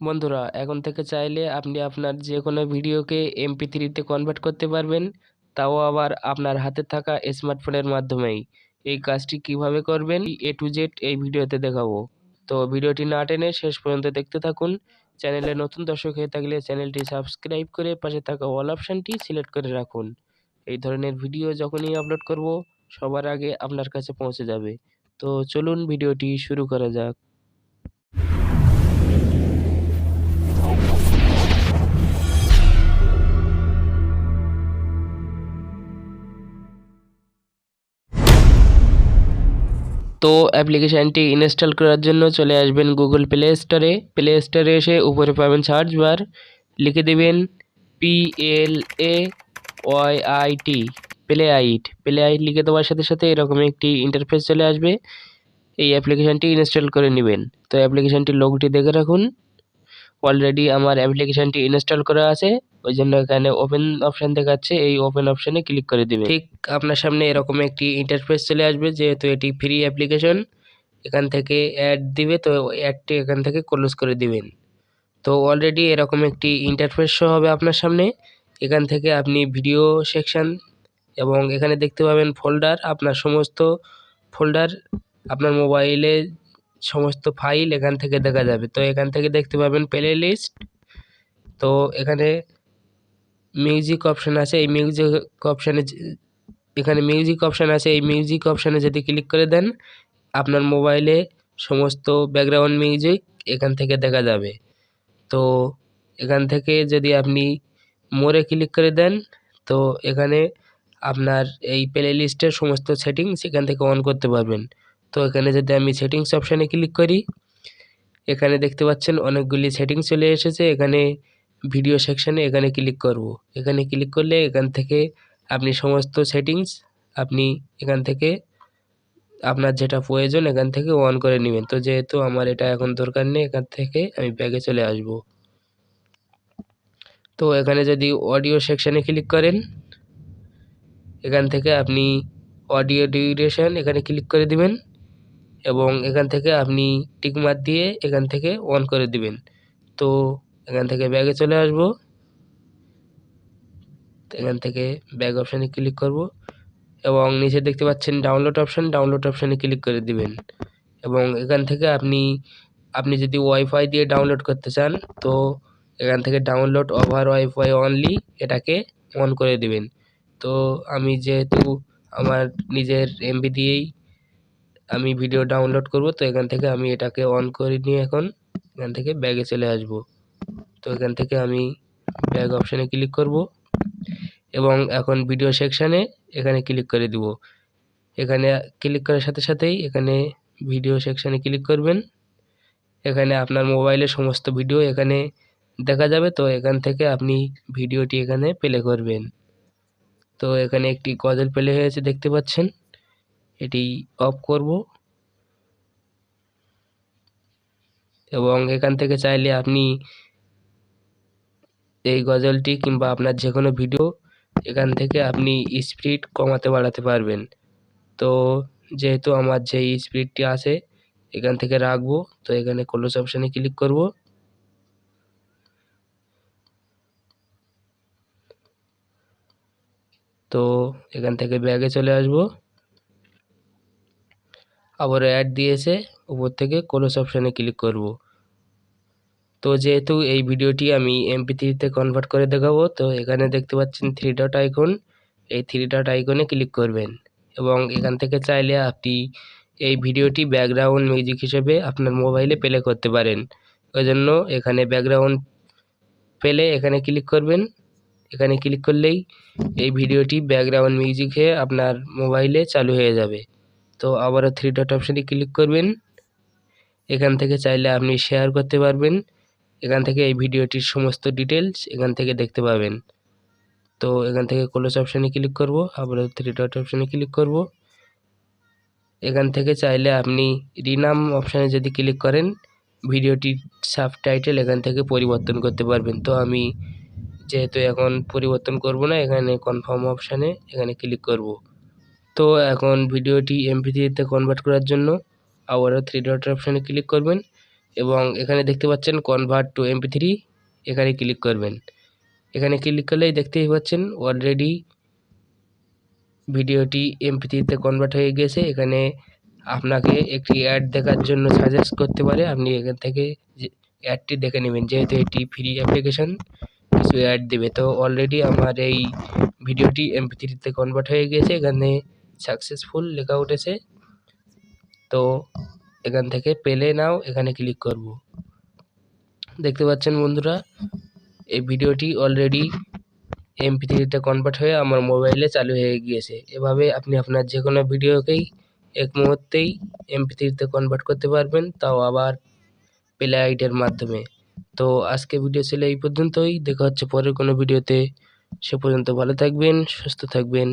বন্ধুরা, এখন থেকে চাইলে আপনি আপনার যে কোনো ভিডিওকে এমপি থ্রিতে কনভার্ট করতে পারবেন, তাও আবার আপনার হাতে থাকা স্মার্টফোনের মাধ্যমেই। এই কাজটি কীভাবে করবেন, এ টু জেড এই ভিডিওতে দেখাবো। তো ভিডিওটি না টেনে শেষ পর্যন্ত দেখতে থাকুন। চ্যানেলে নতুন দর্শক হয়ে থাকলে চ্যানেলটি সাবস্ক্রাইব করে পাশে থাকা অল অপশানটি সিলেক্ট করে রাখুন। এই ধরনের ভিডিও যখনই আপলোড করব, সবার আগে আপনার কাছে পৌঁছে যাবে। তো চলুন ভিডিওটি শুরু করা যাক। তো অ্যাপ্লিকেশানটি ইনস্টল করার জন্য চলে আসবেন গুগল প্লে স্টোরে প্লে স্টোরে এসে উপরে পাবেন সার্চ বার লিখে দেবেন P L A Y I T play it play it লিখে দেওয়ার সাথে সাথে এরকম একটি ইন্টারফেস চলে আসবে। এই অ্যাপ্লিকেশানটি ইনস্টল করে নেবেন। তো অ্যাপ্লিকেশানটির লোগোটি দেখে রাখুন। অলরেডি আমার অ্যাপ্লিকেশানটি ইনস্টল করা আছে। ওই জন্য এখানে ওপেন অপশান দেখাচ্ছে। এই ওপেন অপশানে ক্লিক করে দেবেন ঠিক আপনার সামনে এরকম একটি ইন্টারফেস চলে আসবে, যেহেতু এটি ফ্রি অ্যাপ্লিকেশন এখান থেকে অ্যাড দিবে, তো অ্যাডটি এখান থেকে ক্লোজ করে দিবেন। তো অলরেডি এরকম একটি ইন্টারফেস শো হবে আপনার সামনে। এখান থেকে আপনি ভিডিও সেকশন এবং এখানে দেখতে পাবেন ফোল্ডার আপনার সমস্ত ফোল্ডার আপনার মোবাইলে সমস্ত ফাইল এখান থেকে দেখা যাবে। তো এখান থেকে দেখতে পাবেন প্লে লিস্ট তো এখানে মিউজিক অপশান আছে। এই মিউজিক অপশানে এখানে মিউজিক অপশান আছে। এই মিউজিক অপশানে যদি ক্লিক করে দেন, আপনার মোবাইলে সমস্ত ব্যাকগ্রাউন্ড মিউজিক এখান থেকে দেখা যাবে। তো এখান থেকে যদি আপনি মোড়ে ক্লিক করে দেন, তো এখানে আপনার এই প্লে লিস্টের সমস্ত সেটিংস এখান থেকে অন করতে পারবেন। তো এখানে যদি আমি সেটিংস অপশানে ক্লিক করি, এখানে দেখতে পাচ্ছেন অনেকগুলি সেটিংস চলে এসেছে। এখানে ভিডিও সেকশানে এখানে ক্লিক করব। এখানে ক্লিক করলে এখান থেকে আপনি সমস্ত সেটিংস আপনি এখান থেকে আপনার যেটা প্রয়োজন এখান থেকে অন করে নেবেন। তো যেহেতু আমার এটা এখন দরকার নেই, এখান থেকে আমি ব্যাগে চলে আসব। তো এখানে যদি অডিও সেকশানে ক্লিক করেন, এখান থেকে আপনি অডিও ডিউরেশন এখানে ক্লিক করে দিবেন। এবং এখান থেকে আপনি টিকমার দিয়ে এখান থেকে অন করে দিবেন। তো এখান থেকে ব্যাগে চলে আসব। এখান থেকে ব্যাগ অপশানে ক্লিক করব এবং নিচে দেখতে পাচ্ছেন ডাউনলোড অপশান ডাউনলোড অপশানে ক্লিক করে দিবেন। এবং এখান থেকে আপনি আপনি যদি ওয়াইফাই দিয়ে ডাউনলোড করতে চান, তো এখান থেকে ডাউনলোড ওভার ওয়াইফাই অনলি এটাকে অন করে দিবেন। তো আমি যেহেতু আমার নিজের এমবি দিয়েই আমি ভিডিও ডাউনলোড করব, তো এখান থেকে আমি এটাকে অন করে নিয়ে এখন এখান থেকে ব্যাগে চলে আসব। তো এখান থেকে আমি ব্যাগ অপশানে ক্লিক করব এবং এখন ভিডিও সেকশানে এখানে ক্লিক করে দিব। এখানে ক্লিক করার সাথে সাথেই এখানে ভিডিও সেকশানে ক্লিক করবেন। এখানে আপনার মোবাইলের সমস্ত ভিডিও এখানে দেখা যাবে, তো এখান থেকে আপনি ভিডিওটি এখানে প্লে করবেন। তো এখানে একটি গজল প্লে হয়েছে, দেখতে পাচ্ছেন। এটি অফ করব। এবং এখান থেকে চাইলে আপনি এই গজলটি কিংবা আপনার যে কোনো ভিডিও এখান থেকে আপনি স্পিড কমাতে বাড়াতে পারবেন। তো যেহেতু আমার যে স্পিডটি আছে, এখান থেকে রাখব। তো এখানে ক্লোজ অপশানে ক্লিক করব। তো এখান থেকে ব্যাগে চলে আসব। আবার অ্যাড দিয়েছে, উপর থেকে ক্লোজ অপশানে ক্লিক করব। তো যেহেতু এই ভিডিওটি আমি এমপি থ্রিতে কনভার্ট করে দেখাবো, তো এখানে দেখতে পাচ্ছেন থ্রি ডট আইকন এই থ্রি ডট আইকনে ক্লিক করবেন এবং এখান থেকে চাইলে আপনি এই ভিডিওটি ব্যাকগ্রাউন্ড মিউজিক হিসেবে আপনার মোবাইলে প্লে করতে পারেন। ওই জন্য এখানে ব্যাকগ্রাউন্ড পেলে এখানে ক্লিক করবেন। এখানে ক্লিক করলেই এই ভিডিওটি ব্যাকগ্রাউন্ড মিউজিক হয়ে আপনার মোবাইলে চালু হয়ে যাবে। তো আবারও থ্রি ডট অপশানে ক্লিক করবেন। এখান থেকে চাইলে আপনি শেয়ার করতে পারবেন। এখান থেকে এই ভিডিওটির সমস্ত ডিটেলস এখান থেকে দেখতে পাবেন। তো এখান থেকে ক্লোজ অপশানে ক্লিক করব, আবারও থ্রি ডট অপশানে ক্লিক করব। এখান থেকে চাইলে আপনি রিনাম অপশানে যদি ক্লিক করেন, ভিডিওটির সাবটাইটেল এখান থেকে পরিবর্তন করতে পারবেন। তো আমি যেহেতু এখন পরিবর্তন করব না, এখানে কনফার্ম অপশানে এখানে ক্লিক করব। তো এখন ভিডিওটি এমপি থ্রিতে কনভার্ট করার জন্য আবারও থ্রি ডট অপশানে ক্লিক করবেন এবং এখানে দেখতে পাচ্ছেন কনভার্ট টু এমপি থ্রি এখানে ক্লিক করবেন। এখানে ক্লিক করলেই দেখতেই পাচ্ছেন অলরেডি ভিডিওটি এমপি থ্রিতে কনভার্ট হয়ে গেছে। এখানে আপনাকে একটি অ্যাড দেখার জন্য সাজেস্ট করতে পারে। আপনি এখান থেকে অ্যাডটি দেখে নেবেন। যেহেতু এটি ফ্রি অ্যাপ্লিকেশন কিছু অ্যাড দেবে। তো অলরেডি আমার এই ভিডিওটি এমপি থ্রিতে কনভার্ট হয়ে গেছে। এখানে সাকসেসফুল লেখা উঠেছে। তো এখান থেকে পেলে নাও, এখানে ক্লিক করব। দেখতে পাচ্ছেন বন্ধুরা, এই ভিডিওটি অলরেডি এমপি থ্রিতে কনভার্ট হয়ে আমার মোবাইলে চালু হয়ে গিয়েছে। এভাবে আপনি আপনার যে কোনো ভিডিওকেই এক মুহূর্তেই এমপি থ্রিতে কনভার্ট করতে পারবেন, তাও আবার প্লে আইডের মাধ্যমে। তো আজকে ভিডিও ছিল এই পর্যন্তই, দেখা হচ্ছে পরের কোনো ভিডিওতে সে পর্যন্ত ভালো থাকবেন, সুস্থ থাকবেন।